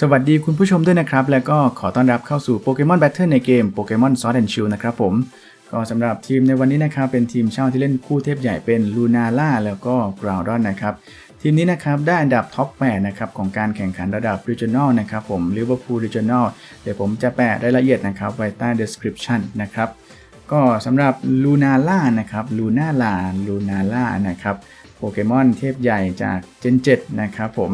สวัสดีคุณผู้ชมด้วยนะครับ แล้วก็ขอต้อนรับเข้าสู่โปเกมอนแบทเทิลในเกมโปเกมอนซอ d แอนชิลนะครับผม ก็สำหรับทีมในวันนี้นะครับ เป็นทีมเช่าที่เล่นคู่เทพใหญ่เป็นลูนาล่าแล้วก็กราวดอนนะครับ ทีมนี้นะครับได้อันดับท็อป8นะครับของการแข่งขันระดับ Regional นะครับผม Liverpool Regional เดี๋ยวผมจะแปะรายละเอียดนะครับไว้ใต้ description นะครับก็สำหรับลูนาล่านะครับลูนาลาลูนาล่านะครับโปเกมอนเทพใหญ่จาก Gen 7นะครับผม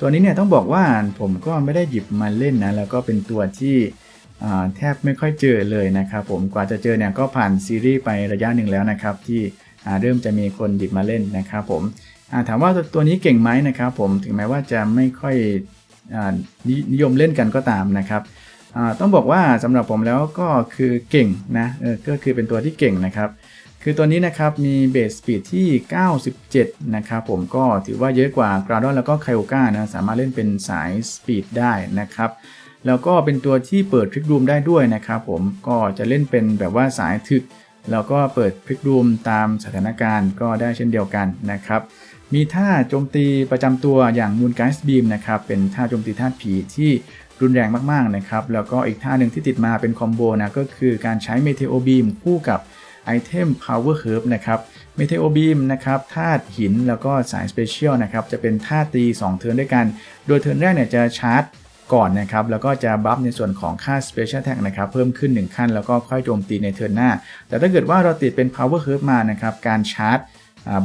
ตัวนี้เนี่ยต้องบอกว่าผมก็ไม่ได้หยิบมาเล่นนะแล้วก็เป็นตัวที่แทบไม่ค่อยเจอเลยนะครับผมกว่าจะเจอเนี่ยก็ผ่านซีรีส์ไประยะหนึ่งแล้วนะครับที่เริ่มจะมีคนหยิบมาเล่นนะครับผมถามว่าตัวนี้เก่งไหมนะครับผมถึงแม้ว่าจะไม่ค่อยอนินิยมเล่นกันก็ตามนะครับต้องบอกว่าสำหรับผมแล้วก็คือเก่งนะก็คือเป็นตัวที่เก่งนะครับ คือตัวนี้นะครับมีเบสสปีดที่ 97 นะครับผมก็ถือว่าเยอะกว่ากราดอนแล้วก็ไคโอก้านะสามารถเล่นเป็นสายสปีดได้นะครับแล้วก็เป็นตัวที่เปิดพลิกรูมได้ด้วยนะครับผมก็จะเล่นเป็นแบบว่าสายถึก แล้วก็เปิดพลิกรูมตามสถานการณ์ก็ได้เช่นเดียวกันนะครับมีท่าโจมตีประจำตัวอย่างมูนไกส์บีมนะครับเป็นท่าโจมตีธาตุผีที่รุนแรงมากๆนะครับแล้วก็อีกท่าหนึ่งที่ติดมาเป็นคอมโบนะก็คือการใช้เมเทโอบีมคู่กับ ไอเทม Power Herb นะครับเมเทโอบีมนะครับธาตุหินแล้วก็สาย Special นะครับ จะเป็นธาตุตี 2 เทิร์นด้วยกัน โดยเทิร์นแรกเนี่ยจะชาร์จก่อนนะครับ แล้วก็จะบัฟในส่วนของค่า Special Attack นะครับ เพิ่มขึ้น 1 ขั้น แล้วก็ค่อยโจมตีในเทิร์นหน้า แต่ถ้าเกิดว่าเราติดเป็น Power Herb มานะครับ การชาร์จ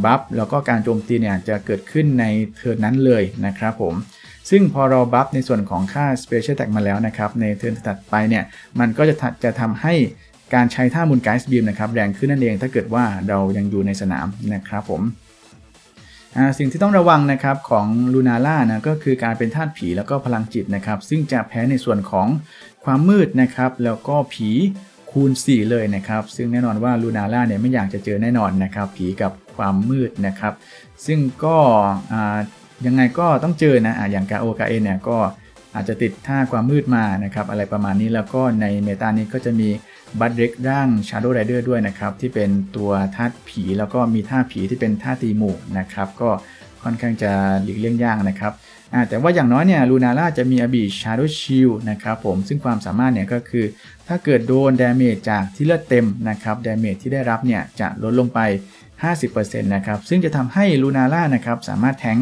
บัฟแล้วก็การโจมตีเนี่ยจะเกิดขึ้นในเทิร์นนั้นเลยนะครับผมซึ่งพอเราบัฟในส่วนของค่า Special Attack มาแล้วนะครับ ในเทิร์นถัดไปเนี่ย มันก็จะจะทำให้ การใช้ท่ามูลไกส์บีมนะครับแรงขึ้นนั่นเองถ้าเกิดว่าเรายังอยู่ในสนามนะครับผมสิ่งที่ต้องระวังนะครับของลูนาล่านะก็คือการเป็นธาตุผีแล้วก็พลังจิตนะครับ ซึ่งจะแพ้ในส่วนของความมืดนะครับแล้วก็ผีคูณ 4 เลยนะครับ ซึ่งแน่นอนว่าลูนาล่าเนี่ยไม่อยากจะเจอแน่นอนนะครับ ผีกับความมืดนะครับ ซึ่งก็ยังไงก็ต้องเจอนะอะอย่างกาโอกาเอเนี่ยก็อาจจะติดท่าความมืดมานะครับอะไรประมาณนี้แล้วก็ในเมตานี้ก็จะมี บัตเด็กร่าง Shadow Rider ด้วยนะครับ ที่เป็นตัวธาตุผีแล้วก็มีท่าผีที่เป็นท่าตีหมู่นะครับ ก็ค่อนข้างจะหลีกเลี่ยงยากนะครับแต่ว่าอย่างน้อยเนี่ยลูนาร่าจะมีอบี Shadow Shield นะครับผมซึ่งความสามารถเนี่ยก็คือ ถ้าเกิดโดนดาเมจจากที่เลือดเต็มนะครับดาเมจที่ได้รับเนี่ยจะลดลงไป 50%นะครับซึ่งจะทำให้ลูนาร่านะครับสามารถแทง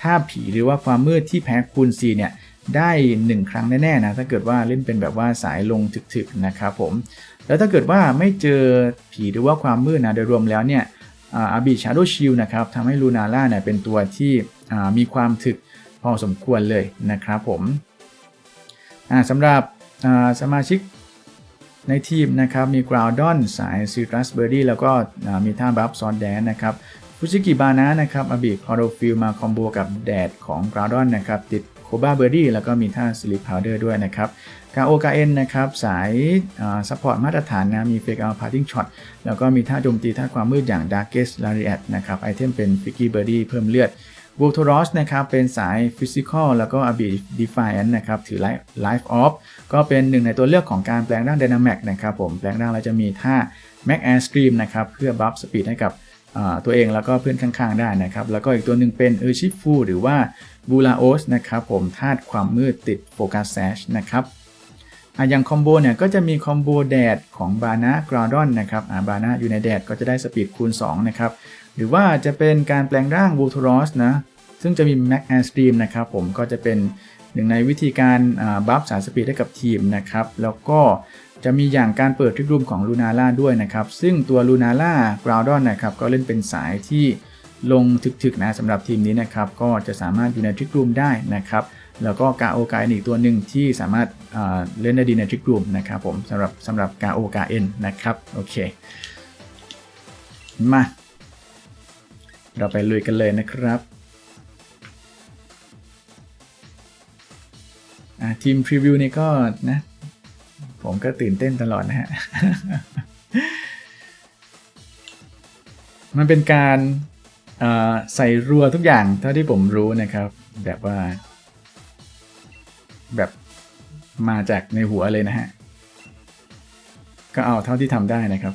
ท่าผีหรือว่าความมืดที่แพ้คูณ4เนี่ยได้ 1 ครั้งแน่ๆนะถ้าเกิดว่าเล่นเป็นแบบว่าสายลงถึกๆนะครับผม แล้วถ้าเกิดว่าไม่เจอผีหรือว่าความมืดนะโดยรวมแล้วเนี่ยอาบีชาร์โดชิลนะครับทำให้ลูนาล่าเนี่ยเป็นตัวที่มีความถึกพอสมควรเลยนะครับผมสำหรับสมาชิกในทีมนะครับมีกราวดอนสายซีตรัสเบอร์ดี้แล้วก็มีท่าบัฟซอนแดนนะครับฟุชิกิบานะนะครับอาบีคอโรฟิลมาคอมโบกับแดดของกราวดอนนะครับติด โคบาเบอร์ดี้แล้วก็มีท่าสลิปพาวเดอร์ด้วยนะครับกาโอกาเอ็นนะครับสายซัพพอร์ตมาตรฐานนะมีเฟกเอาพาร์ติ้งช็อตแล้วก็มีท่าโจมตีท่าความมืดอย่าง Darkest Lariat นะครับไอเทมเป็นฟิกกี้เบอร์ดี้เพิ่มเลือดวูทรอสนะครับเป็นสายฟิสิกอลแล้วก็อบีดีฟายน์นะครับถือไลฟ์ออฟก็เป็นหนึ่งในตัวเลือกของการแปลงร่าง Dynamax นะครับผมแปลงร่างแล้วจะมีท่า Mac Air Stream นะครับเพื่อบัฟสปีดให้กับ ตัวเองแล้วก็เพื่อนข้างๆได้นะครับ แล้วก็อีกตัวหนึ่งเป็นเออชิฟูหรือว่าบูลาโอสนะครับผมธาตุความมืดติดโฟกัสแซชนะครับอย่างคอมโบเนี่ยก็จะมีคอมโบแดดของบานะกราดอนนะครับบานะอยู่ในแดดก็จะได้สปีดคูณ 2 นะครับ หรือว่าจะเป็นการแปลงร่างบูทรอสนะซึ่งจะมีแม็กแอสตรีมนะครับผมก็จะเป็นหนึ่งในวิธีการบัฟสารสปีดให้กับทีมนะครับ แล้วก็ จะมีอย่างการเปิดทริกรูมของลูนาล่าด้วยนะครับ ซึ่งตัวลูนาล่ากราวดอนนะครับก็เล่นเป็นสายที่ลงถึกๆนะสำหรับทีมนี้นะครับ ก็จะสามารถอยู่ในทริกรูมได้นะครับ แล้วก็กาโอกาเอ็นอีกตัวหนึ่งที่สามารถเล่นได้ดีในทริกรูมนะครับผมสำหรับสำหรับกาโอกาเอ็นนะครับโอเคมา เราไปลุยกันเลยนะครับทีมพรีวิวนี่ก็นะ ผมก็ตื่นเต้นตลอดนะฮะ มันเป็นการใส่รัวทุกอย่างเท่าที่ผมรู้นะครับ แบบว่า แบบมาจากในหัวเลยนะฮะ ก็เอาเท่าที่ทำได้นะครับ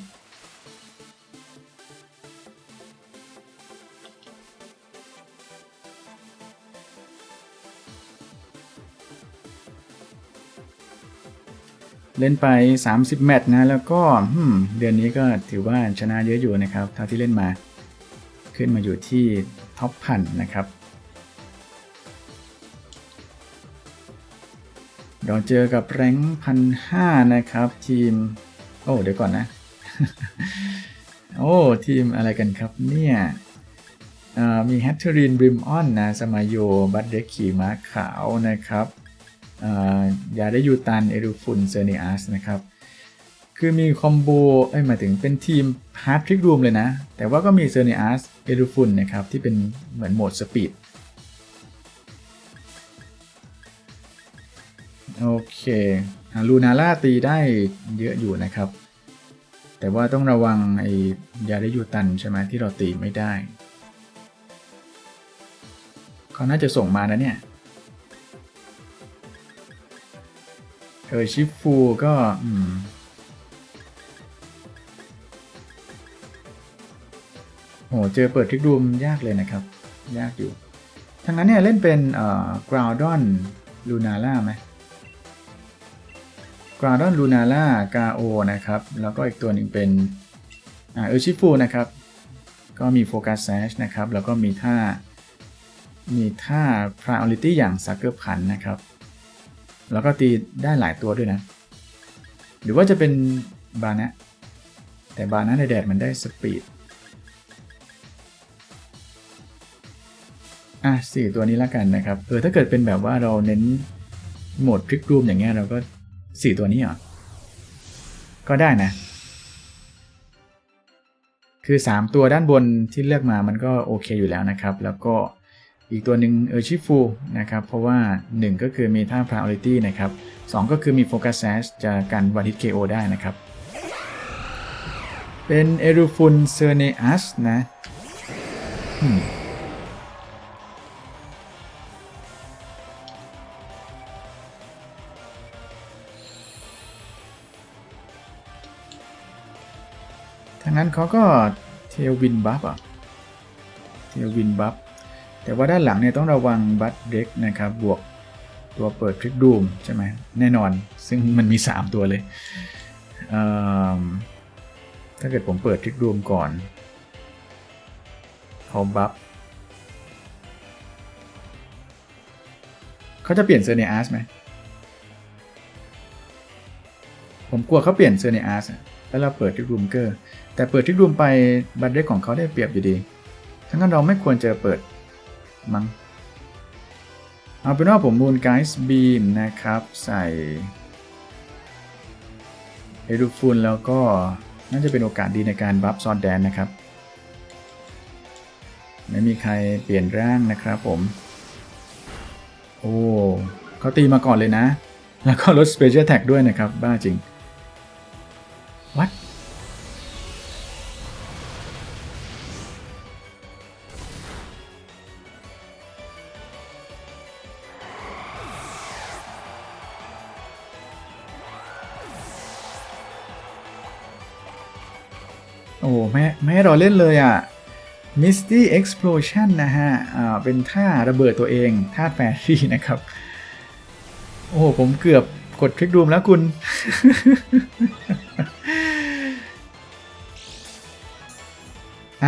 เล่นไป 30 แมตช์นะ แล้วก็เดือนนี้ก็ถือว่าชนะเยอะอยู่นะครับ เท่าที่เล่นมา ขึ้นมาอยู่ที่ท็อปพันนะครับเราเจอกับแรงพันห้านะครับ ทีม โอ้ เดี๋ยวก่อนนะ โอ้ ทีมอะไรกันครับเนี่ยมีแฮตเทอรินบริมออนนะสมายโยบัตเด็กขี่ม้าขาวนะครับ ยาได้ยูตัน เอรูฟุนเซเนียสนะครับ คือมีคอมโบเอ้ยหมายถึงเป็นทีมฮาร์ดทริกรูมเลยนะ แต่ว่าก็มีเซเนียสเอรูฟุนนะครับ ที่เป็นเหมือนโหมดสปีดโอเคลูนาร่าตีได้เยอะอยู่นะครับ แต่ว่าต้องระวังไอ้ยาได้ยูตันใช่ไหมที่เราตีไม่ได้เขาน่าจะส่งมานะเนี่ย เออชิฟฟูก็อืมโหเจอเปิดทิกดูมยากเลยนะครับ ยากอยู่ทั้งนั้นเนี่ยเล่นเป็นเอ่อกราวดอนลูนาร่าไหมกราวดอนลูนาร่ากาโอนะครับ แล้วก็อีกตัวหนึ่งเป็นเออชิฟูนะครับ ก็มีโฟกัสแซชนะครับ แล้วก็มีท่า มีท่า priority อย่าง sucker punch นะครับ แล้วก็ตีได้หลายตัวด้วยนะ หรือว่าจะเป็นบานะ แต่บานะในแดดมันได้สปีด อะสี่ตัวนี้ละกันนะครับ เออถ้าเกิดเป็นแบบว่าเราเน้นโหมดทริกรูมอย่างเงี้ยเราก็สี่ตัวนี้เหรอ ก็ได้นะ คือ 3 ตัวด้านบนที่เลือกมามันก็โอเคอยู่แล้วนะครับ แล้วก็ อีกตัวหนึ่งเออชิฟูนะครับ เพราะว่า 1 ก็คือมีท่า priority นะครับ 2 ก็คือมี focus sash จะกันวันฮิต KO ได้นะครับ เป็นเอรูฟุนเซเนอัสนะอืมทางนั้นเขาก็เทลวินบัฟอะ เทลวินบัฟ แต่ว่าด้านหลังเนี่ยต้องระวังบัตเด็กนะครับ บวกตัวเปิดทริกดูมใช่ไหมแน่นอน ซึ่งมันมี 3 ตัวเลยเถ้าเกิดผมเปิดทริกดูมก่อนเขาบัฟเขาจะเปลี่ยนเซอร์เนอาร์สไหมผมกลัวเขาเปลี่ยนเซอร์เนอาร์สแล้วเราเปิดทริกดูมเกอร์ แต่เปิดทริกดูมไปบัตเด็กของเขาได้เปรียบอยู่ดี ทั้งนั้นเราไม่ควรจะเปิด มั้งเอาเป็นว่าผมมูลไกส์บีมนะครับ ใส่เอดูฟุนแล้วก็น่าจะเป็นโอกาสดีในการบัฟซอนแดนนะครับ ไม่มีใครเปลี่ยนร่างนะครับผม โอ้เขาตีมาก่อนเลยนะ แล้วก็ลดสเปเชียลแท็กด้วยนะครับ บ้าจริง เราเล่นเลยอะ Misty Explosion นะฮะอ่าเป็นท่าระเบิดตัวเองท่าแฟรี่นะครับ โอ้โห ผมเกือบกดทริกดูมแล้วคุณ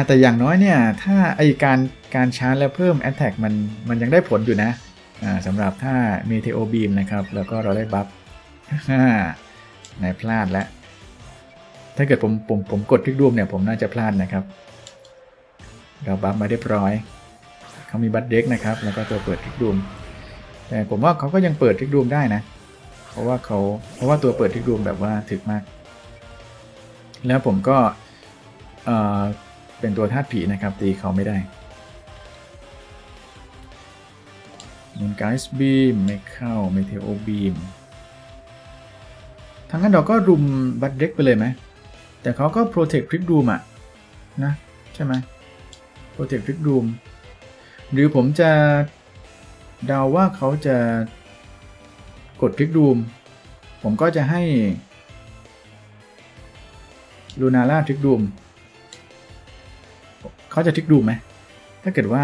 แต่อย่างน้อยเนี่ย ถ้าไอการการชาร์จแล้วเพิ่ม Attack มันมันยังได้ผลอยู่นะสำหรับถ้า Meteo Beam นะครับ แล้วก็เราได้บัฟนายพลาดแล้ว ถ้าเกิดผมผมผมกดทริกดูมเนี่ยผมน่าจะพลาดนะครับ เราบัฟมาเรียบร้อย เขามีบัตเด็กนะครับ แล้วก็ตัวเปิดทริกดูมแต่ผมว่าเขาก็ยังเปิดทริกดูมได้นะ เพราะว่าเขาเพราะว่าตัวเปิดทริกดูมแบบว่าถึกมาก แล้วผมก็เอ่อเป็นตัวธาตุผีนะครับ ตีเขาไม่ได้มูนไกส์บีมไม่เข้าเมเทโอบีมทางนั้นเราก็รุมบัตเด็กไปเลยไหม แต่เขาก็ protect trick room อะนะ ใช่ไหม protect trick room หรือผมจะเดาว่าเขาจะกด trick room ผมก็จะให้ลูนาร่า trick room เขาจะ trick room ไหม ถ้าเกิดว่า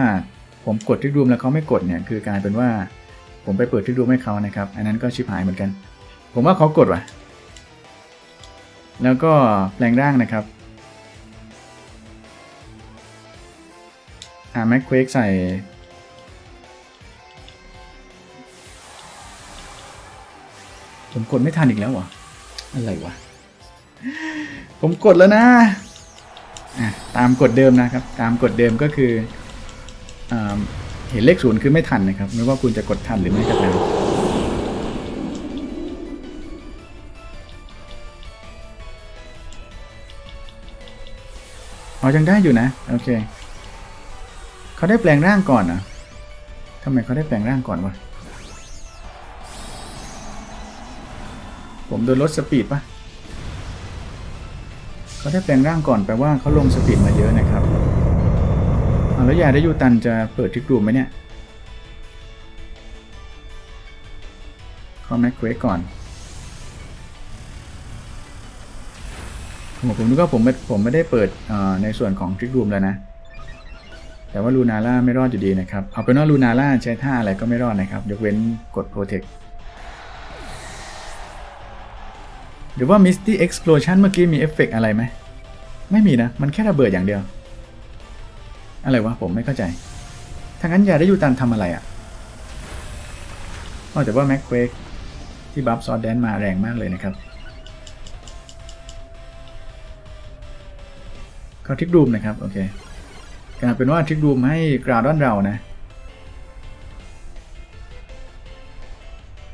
ผมกด trick room แล้วเขาไม่กดเนี่ย คือกลายเป็นว่าผมไปเปิด trick room ให้เขานะครับ อันนั้นก็ชิบหายเหมือนกัน ผมว่าเขากดว่ะ แล้วก็แปลงร่างนะครับอ่าแม็กควกใส่ ผมกดไม่ทันอีกแล้วเหรออะไรวะ ผมกดแล้วนะอะตามกฎเดิมนะครับ ตามกฎเดิมก็คืออ่าเห็นเลขศูนย์คือไม่ทันนะครับ ไม่ว่าคุณจะกดทันหรือไม่ก็ตาม อ๋อยังได้อยู่นะ โอเค เขาได้แปลงร่างก่อนนะทำไมเขาได้แปลงร่างก่อนวะ ผมโดนลดสปีดปะเขาได้แปลงร่างก่อนแปลว่าเขาลงสปีดมาเยอะนะครับเอาแล้วยาได้ยูตันจะเปิดทริกรูมไหมเนี่ย เขาแม็กเควกก่อน ผมผมนึกว่าผมไม่ผมไม่ได้เปิดในส่วนของทริกรูมแล้วนะ แต่ว่าลูนาร่าไม่รอดอยู่ดีนะครับ เอาเป็นว่าลูนาร่าใช้ท่าอะไรก็ไม่รอดนะครับ ยกเว้นกดโปรเทคหรือว่า Misty Explosion เมื่อกี้มีเอฟเฟกต์อะไรไหม ไม่มีนะ มันแค่ระเบิดอย่างเดียว อะไรวะ ผมไม่เข้าใจถ้างั้นยาได้ยูตันทำอะไรอะ่ะอ๋อแต่ว่าแม็กเควกที่บัฟซอดแดนมาแรงมากเลยนะครับ เขาทิกดูมนะครับ โอเคกลายเป็นว่าทิกดูมให้กราวดอนเรานะ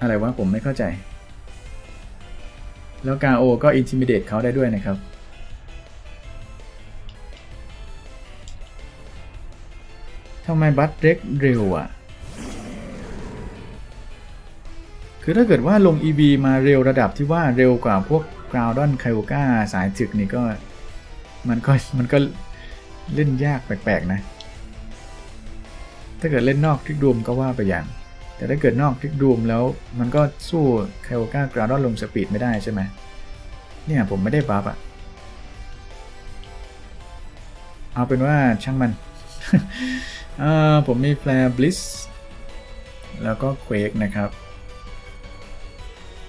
อะไรวะผมไม่เข้าใจ แล้วกาโอก็อินทิมิเดตเขาได้ด้วยนะครับทำไมบัตเร็กเร็วอะ คือถ้าเกิดว่าลง EV มาเร็วระดับที่ว่าเร็วกว่าพวกกราวดอนไคโอกาสายจึกนี่ก็ มันก็มันก็เล่นยากแปลกๆนะ ถ้าเกิดเล่นนอกทริกดูมก็ว่าไปอย่าง แต่ถ้าเกิดนอกทริกดูมแล้วมันก็สู้ไคโอก้ากราดอนลงสปีดไม่ได้ใช่ไหมเนี่ยผมไม่ได้บัฟอะเอาเป็นว่าช่างมันผมมีแฟร์บลิสแล้วก็เควกนะครับ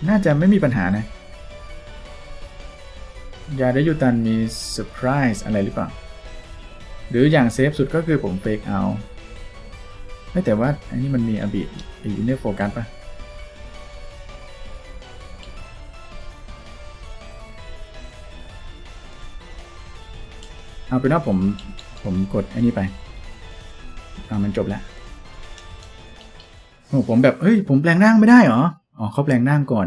น่าจะไม่มีปัญหานะ ยาไดยูตันมีเซอร์ไพรส์อะไรหรือเปล่า หรืออย่างเซฟสุดก็คือผมเฟกเอาไม่แต่ว่าอันนี้มันมีอบิอินเนอร์โฟกัสปะเอาเป็นว่าผมผมกดอ้นี่ไปอ่ามันจบแล้วโอ้ผมแบบ เฮ้ย ผมแปลงร่างไม่ได้เหรอ อ๋อเขาแปลงร่างก่อน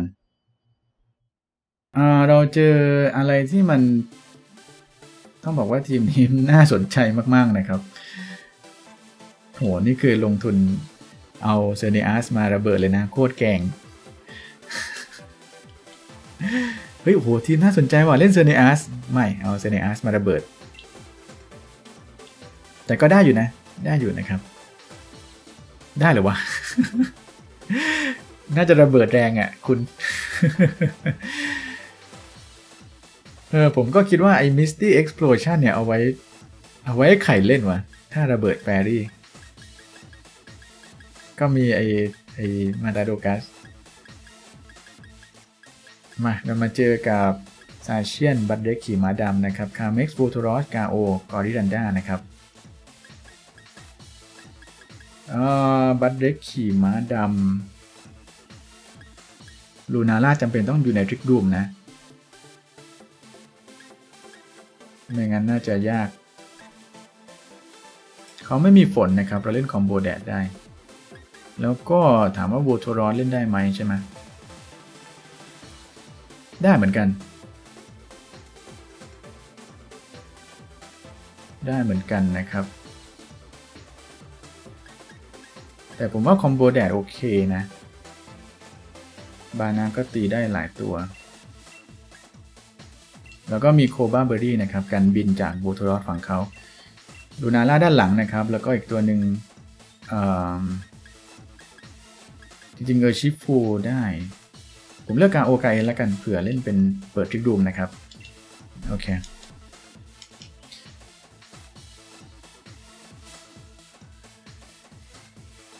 อ่าเราเจออะไรที่มัน ต้องบอกว่าทีมนี้น่าสนใจมาก ๆ นะครับโหนี่คือลงทุนเอาเซเนอัสมาระเบิดเลยนะ โคตรแกงเฮ้ยโหทีมน่าสนใจว่ะเล่นเซเนอัสไม่เอาเซเนอัสมาระเบิด แต่ก็ได้อยู่นะ ได้อยู่นะครับ ได้หรือวะน่าจะระเบิดแรงอะ่ะ คุณ เออผมก็คิดว่าไอ้ Misty Explosion เนี่ยเอาไว้ เอาไว้ไข่เล่นวะถ้าระเบิดแฟรี่ ก็มีไอ้ไอ้มาดาโดกัส มาเรามาเจอกับซาเชียนบัตเด็กขี่ม้าดำนะครับคาเม็กซ์ฟูทรอสกาโอกอริดันด้านะครับบัตเด็กขี่ม้าดำลูนาร่าจำเป็นต้องอยู่ในทริกรูมนะ ไม่งั้นน่าจะยาก เขาไม่มีฝนนะครับ เราเล่นคอมโบแดดได้ แล้วก็ถามว่าโวโทรอนเล่นได้ไหมใช่ไหมได้เหมือนกัน ได้เหมือนกันนะครับ แต่ผมว่าคอมโบแดดโอเคนะ บานาก็ตีได้หลายตัว แล้วก็มีโคบ้าเบอรี่นะครับการบินจากบูทรอสฝั่งเขาลูนาร่าด้านหลังนะครับ แล้วก็อีกตัวหนึ่งจริงๆเออชิฟฟูได้ ผมเลือกการโอกาเอแล้วกันเผื่อเล่นเป็นเปิดทริกดูมนะครับ โอเค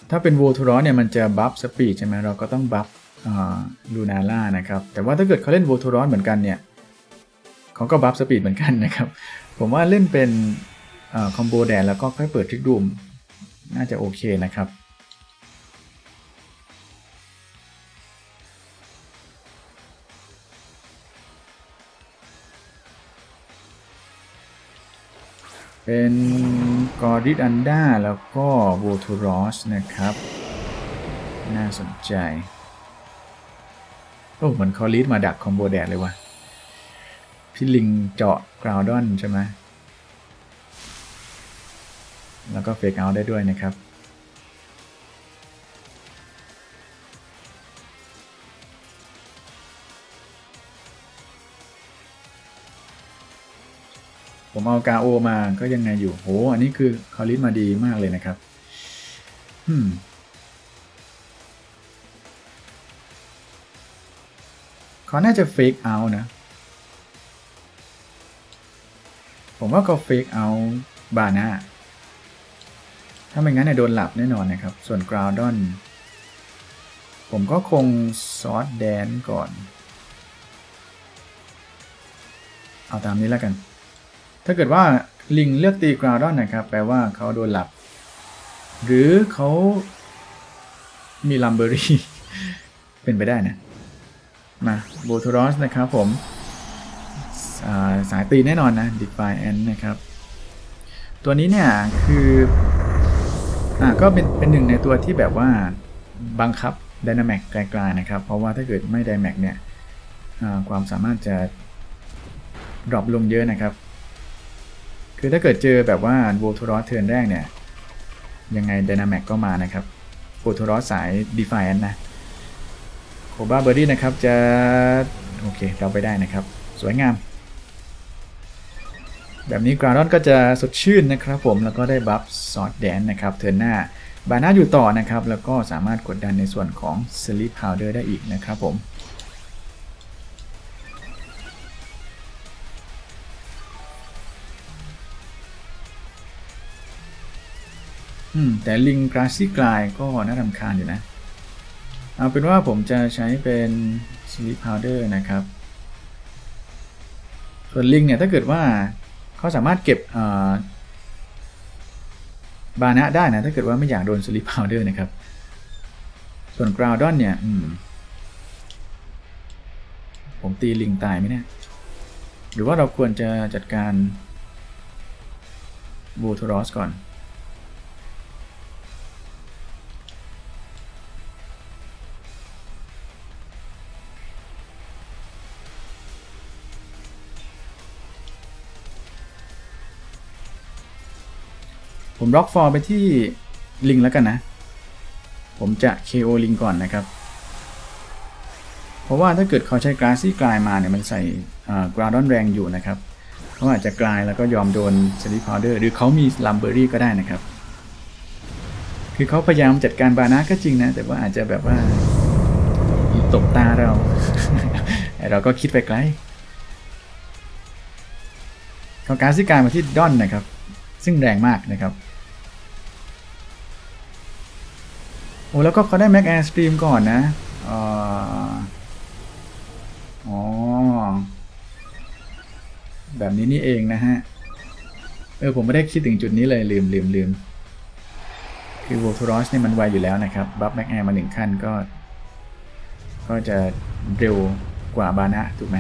ถ้าเป็นโวทูรอสเนี่ยมันจะบัฟสปีดใช่ไหมเราก็ต้องบัฟลูนาร่านะครับ แต่ว่าถ้าเกิดเขาเล่นโวทูรอสเหมือนกันเนี่ย เขาก็บัฟสปีดเหมือนกันนะครับ ผมว่าเล่นเป็นคอมโบแดนแล้วก็ค่อยเปิดทริกดูมน่าจะโอเคนะครับเป็นกอริดอันด้าแล้วก็โวทูรอสนะครับ น่าสนใจ โอ้เหมือนเขาลีดมาดักคอมโบแดดเลยว่ะ พี่ลิงเจาะกราวดอนใช่ไหมแล้วก็เฟกเอาได้ด้วยนะครับ ผมเอากาโอมาก็ยังไงอยู่โหอันนี้คือเขาลิสมาดีมากเลยนะครับอืมเขาน่าจะเฟกเอานะ ผมว่าเขาเฟกเอาบาน่าถ้าไม่งั้นเนี่ยโดนหลับแน่นอนนะครับ ส่วนกราวดอนผมก็คงซอสแดนก่อน เอาตามนี้แล้วกัน ถ้าเกิดว่าลิงเลือกตีกราวดอนนะครับ แปลว่าเขาโดนหลับ หรือเขามีลัมเบอรี่ เป็นไปได้นะ มาโบทูรอสนะครับผม สายตีแน่นอนนะ Defiant นะครับ ตัวนี้เนี่ยคืออก็เป็นเป็นหนึ่งในตัวที่แบบว่าบังคับ Dynamax ไกลๆนะครับ เพราะว่าถ้าเกิดไม่ Dynamax เนี่ยความสามารถจะดรอปลงเยอะนะครับ คือถ้าเกิดเจอแบบว่าโวทูรอสเทิร์นแรกเนี่ย ยังไง Dynamax ก็มานะครับโวทูรอสสาย Defiant นะโคบ้าเบอร์ดี้นะครับจะ โอเค เราไปได้นะครับ สวยงาม แบบนี้กราดอนก็จะสดชื่นนะครับผมแล้วก็ได้บัฟซอดแดนนะครับเทิร์นหน้าบาน่าอยู่ต่อนะครับ แล้วก็สามารถกดดันในส่วนของ Sleep Powder ได้อีกนะครับผมอืมแต่ลิงกราซี่กลายก็น่ารำคาญอยู่นะ เอาเป็นว่าผมจะใช้เป็น Sleep Powder นะครับ ส่วนลิงเนี่ยถ้าเกิดว่า เขาสามารถเก็บบานะได้นะ ถ้าเกิดว่าไม่อยากโดนสลิปพาวเดอร์นะครับ ส่วนกราวดอนเนี่ยมผมตีลิงตายไหมเนี่ย หรือว่าเราควรจะจัดการบูทรอสก่อน ผมล็อกฟอร์ไปที่ลิงแล้วกันนะ ผมจะ KO ลิงก่อนนะครับ เพราะว่าถ้าเกิดเขาใช้กราซี่กลายมาเนี่ยมันใส่กราดอนแรงอยู่นะครับเขาอาจจะกลายแล้วก็ยอมโดนสลิปพาวเดอร์หรือเขามีลัมเบอรี่ก็ได้นะครับ คือเขาพยายามจัดการบานาก็จริงนะ แต่ว่าอาจจะแบบว่าตบตาเรา เราก็คิดไปไกลเขากราซี่กลายมาที่ดอนนะครับ ซึ่งแรงมากนะครับ โอ้แล้วก็เขาได้แม็กแอร์สตรีมก่อนนะอ๋อ แบบนี้นี่เองนะฮะ เออ ผมไม่ได้คิดถึงจุดนี้เลย ลืมลืมลืม คือโวทูรอสเนี่ยมันไวอยู่แล้วนะครับ บัฟแม็กแอร์มาหนึ่งขั้นก็ ก็จะเร็วกว่าบานะ ถูกไหม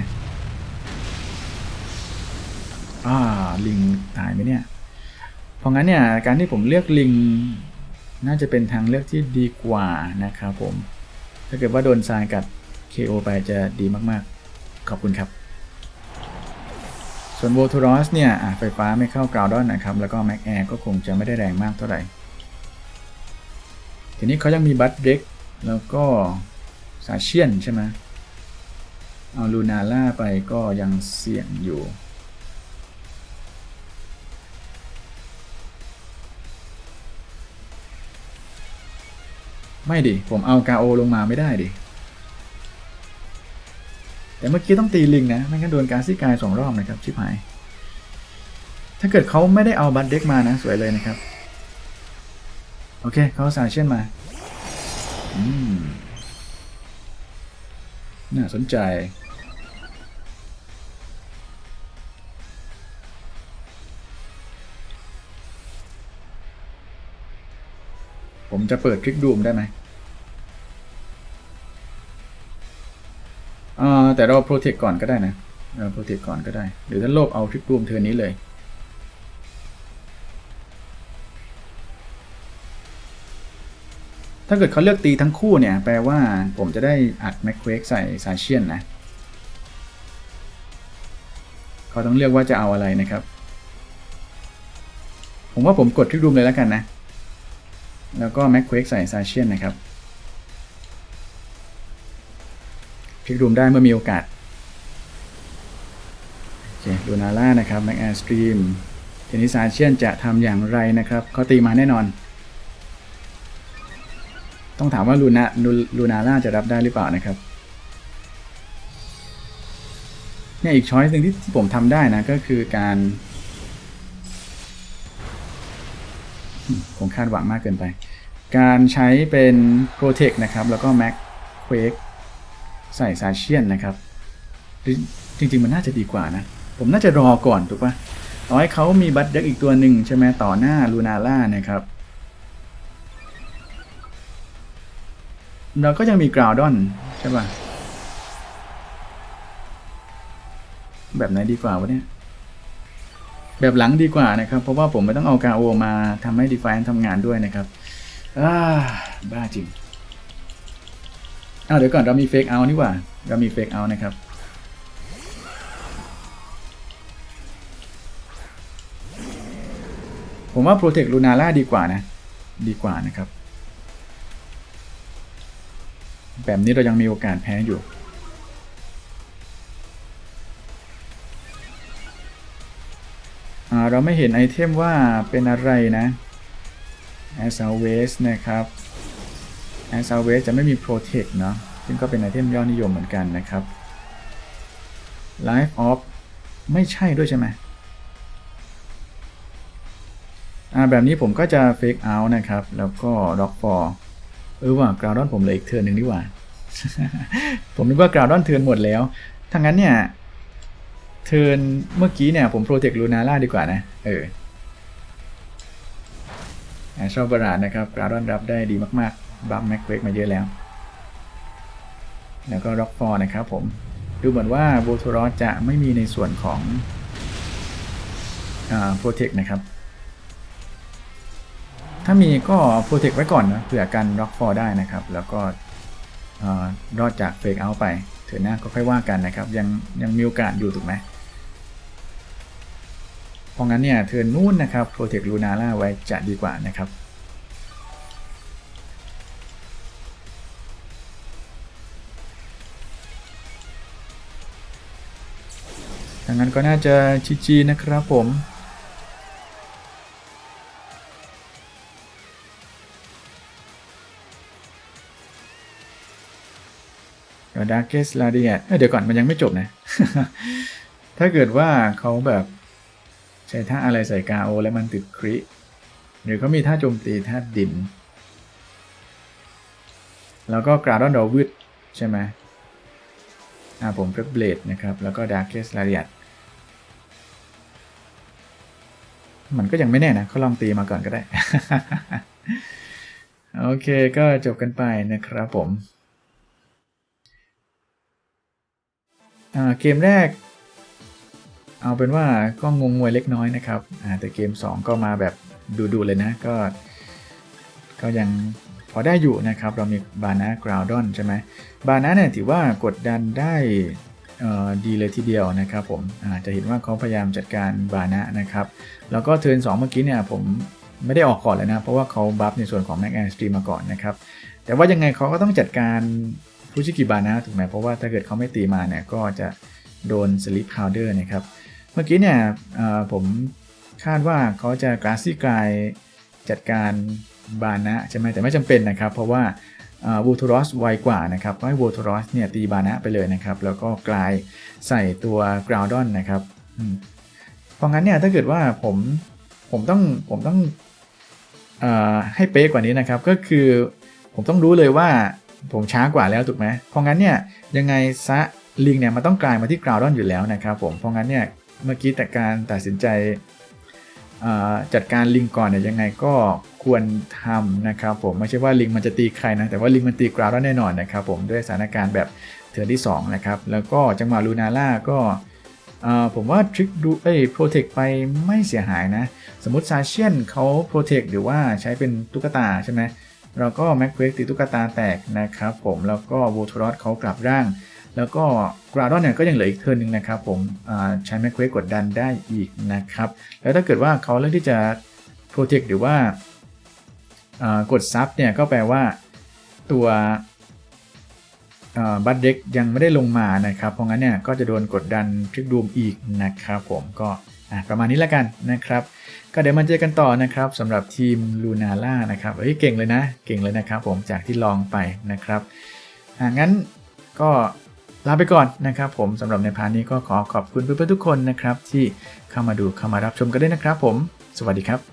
อ่า ลิงตายไหมเนี่ย เพราะงั้นเนี่ย การที่ผมเลือกลิง น่าจะเป็นทางเลือกที่ดีกว่านะครับผม ถ้าเกิดว่าโดนทรายกัด KO ไปจะดีมากๆ ขอบคุณครับ ส่วนโวทูรอสเนี่ยไฟฟ้าไม่เข้ากราวดอนนะครับ แล้วก็แม็กแอร์ก็คงจะไม่ได้แรงมากเท่าไหร่ ทีนี้เขายังมีบัตเด็กแล้วก็ซาเชียนใช่ไหมเอาลูนาล่าไปก็ยังเสี่ยงอยู่ ไม่ดิ ผมเอากาโอลงมาไม่ได้ดิ แต่เมื่อกี้ต้องตีลิงนะ ไม่งั้นโดนการซีกายสองรอบนะครับ ชิบหาย ถ้าเกิดเขาไม่ได้เอาบัตเด็กมานะ สวยเลยนะครับ โอเคเขาสาเช่นมา อืม น่าสนใจ จะเปิดทริกดูมได้ไหมอ่าแต่เราโปรเทคก่อนก็ได้นะเราโปรเทคก่อนก็ได้ หรือถ้าโลภเอาทริกดูมเทอนนี้เลยถ้าเกิดเขาเลือกตีทั้งคู่เนี่ย แปลว่าผมจะได้อัดแมคเควกใส่ซาเชียนนะ เขาต้องเลือกว่าจะเอาอะไรนะครับ ผมว่าผมกดทริกดูมเลยแล้วกันนะ แล้วก็แมคเควกใส่ซาเชียนนะครับทริกดูมได้เมื่อมีโอกาสโอเคดูนาร่านะครับแม็กแอร์สตรีมทีนี้ซาเชียนจะทำอย่างไรนะครับเขาตีมาแน่นอน ต้องถามว่าลูนาลูนาร่าจะรับได้หรือเปล่านะครับเนี่ยอีกช้อยส์หนึ่งที่ที่ผมทำได้นะก็คือการ คาดหวังมากเกินไป การใช้เป็น Protect นะครับ แล้วก็ Mac Quake ใส่ซาเชียนนะครับ จริงๆ มันน่าจะดีกว่านะ ผมน่าจะรอก่อนถูกปะต่อให้เขามีบัตเด็กอีกตัวหนึ่งใช่ไหมต่อหน้าลูนาร่านะครับ เราก็ยังมีกราวดอนใช่ปะแบบไหนดีกว่าวะเนี่ย แบบหลังดีกว่านะครับ เพราะว่าผมไม่ต้องเอากาโอมาทำให้ดีไฟน์ทำงานด้วยนะครับอ่าบ้าจริงเอาเดี๋ยวก่อนเรามีเฟกเอานี่หว่า เรามีเฟกเอานะครับผมว่า Protect Lunala ดีกว่านะ ดีกว่านะครับ แบบนี้เรายังมีโอกาสแพ้อยู่ เราไม่เห็นไอเทมว่าเป็นอะไรนะ as always นะครับ as always จะไม่มี protect เนาะซึ่งก็เป็นไอเทมยอดนิยมเหมือนกันนะครับ life of ไม่ใช่ด้วยใช่ไหมอ่าแบบนี้ผมก็จะ fake out นะครับ แล้วก็ lock for เออว่ากราวดอนผมเหลืออีกเทิร์นหนึ่งดีกว่า ผมนึกว่ากราวดอนเทิร์นหมดแล้วถ้างั้นเนี่ย เทินเมื่อกี้เนี่ยผมโปรเทคลูนาร่าดีกว่านะ เออชอบบราดนะครับกราดอนรับได้ดีมากๆ บัฟแม็กเวกมาเยอะแล้ว แล้วก็ร็อกฟอร์นะครับผม ดูเหมือนว่าโบทูรอจะไม่มีในส่วนของโปรเทคนะครับ ถ้ามีก็โปรเทคไว้ก่อนนะเผื่อกันร็อกฟอร์ได้นะครับ แล้วก็อรอดจากเฟกเอาไปเถือหน้าก็ค่อยว่ากันนะครับ ยังยังมีโอกาสอยู่ถูกไหม เพราะงั้นเนี่ยเทินนู่นนะครับโปรเทคลูนาร่าไว้จะดีกว่านะครับดังนั้นก็น่าจะจีจีนะครับผม ดาร์เกสลาเดียเดี๋ยวก่อนมันยังไม่จบนะ ถ้าเกิดว่าเขาแบบ ช้ท่าอะไรใส่กาโอ แล้วมันติดคริหรือเขามีท่าโจมตีท่าดิน แล้วก็กราดอนดอวืดใช่ไหมอ่าผมก็เบลดนะครับ แล้วก็ดาร์เกสลาเดียมันก็ยังไม่แน่นะเขาลองตีมาก่อนก็ได้ โอเคก็จบกันไปนะครับผมอ่าเกมแรก เอาเป็นว่าก็งงงวยเล็กน้อยนะครับอ่าแต่เกม 2 ก็มาแบบดูๆเลยนะก็ ก็ยังพอได้อยู่นะครับ เรามีบานะกราวดอนใช่ไหมบานะเนี่ยถือว่ากดดันได้อ่อดีเลยทีเดียวนะครับผมอ่าจะเห็นว่าเขาพยายามจัดการบานะนะครับ แล้วก็เทิร์น2เมื่อกี้เนี่ยผมไม่ได้ออกก่อนเลยนะ เพราะว่าเขาบัฟในส่วนของ Mac and Stream มาก่อนนะครับ แต่ว่ายังไงเขาก็ต้องจัดการฟูจิกิบานะถูกไหมเพราะว่าถ้าเกิดเขาไม่ตีมาเนี่ยก็จะโดนสลิปพาวเดอร์นะครับ เมื่อกี้เนี่ยผมคาดว่าเขาจะกราซี่กายจัดการบานะใช่ไหมแต่ไม่จำเป็นนะครับ เพราะว่าวูทูรอสไวกว่านะครับก็ให้วูทูรอสเนี่ยตีบานะไปเลยนะครับ แล้วก็กลายใส่ตัวกราวดอนนะครับเพราะงั้นเนี่ยถ้าเกิดว่าผมผมต้องผมต้องออให้เป๊ะกว่านี้นะครับ ก็คือผมต้องรู้เลยว่าผมช้ากว่าแล้วถูกไหมเพราะงั้นเนี่ยยังไงซะลิงเนี่ยมันต้องกลายมาที่กราวดอนอยู่แล้วนะครับผมเพราะงั้นเนี่ย เมื่อกี้แต่การตัดสินใจจัดการลิงก่อนเนี่ยยังไงก็ควรทำนะครับผมไม่ใช่ว่าลิงมันจะตีใครนะแต่ว่าลิงมันตีกราวได้แน่นอนนะครับผมด้วยสถานการณ์แบบเถื่อนที่สองนะครับแล้วก็จังหวะลูนาล่าก็ผมว่าทริกดูเอ้ยโปรเทคไปไม่เสียหายนะ สมมติซาเชียนเขาโปรเทคหรือว่าใช้เป็นตุ๊กตาใช่ไหมเราก็แม็กเควกตีตุ๊กตาแตกนะครับผมแล้วก็วูทรอสเขากลับร่าง แล้วก็กราดอนเนี่ยก็ยังเหลืออีกเทิร์นหนึ่งนะครับผมใช้แม็กเควกกดดันได้อีกนะครับ แล้วถ้าเกิดว่าเขาเลือกที่จะโปรเทคหรือว่ากดซับเนี่ยก็แปลว่าตัวบัตเด็กยังไม่ได้ลงมานะครับ เพราะงั้นเนี่ยก็จะโดนกดดันทริกดูมอีกนะครับผมก็ประมาณนี้แล้วกันนะครับ ก็เดี๋ยวมาเจอกันต่อนะครับสำหรับทีมลูนาล่านะครับเฮ้ยเก่งเลยนะ เก่งเลยนะครับผมจากที่ลองไปนะครับงั้นก็ ลาไปก่อนนะครับผมสำหรับในพาร์ทนี้ก็ขอขอบคุณเพื่อนๆทุกคนนะครับที่เข้ามาดูเข้ามารับชมกันด้วยนะครับผม สวัสดีครับ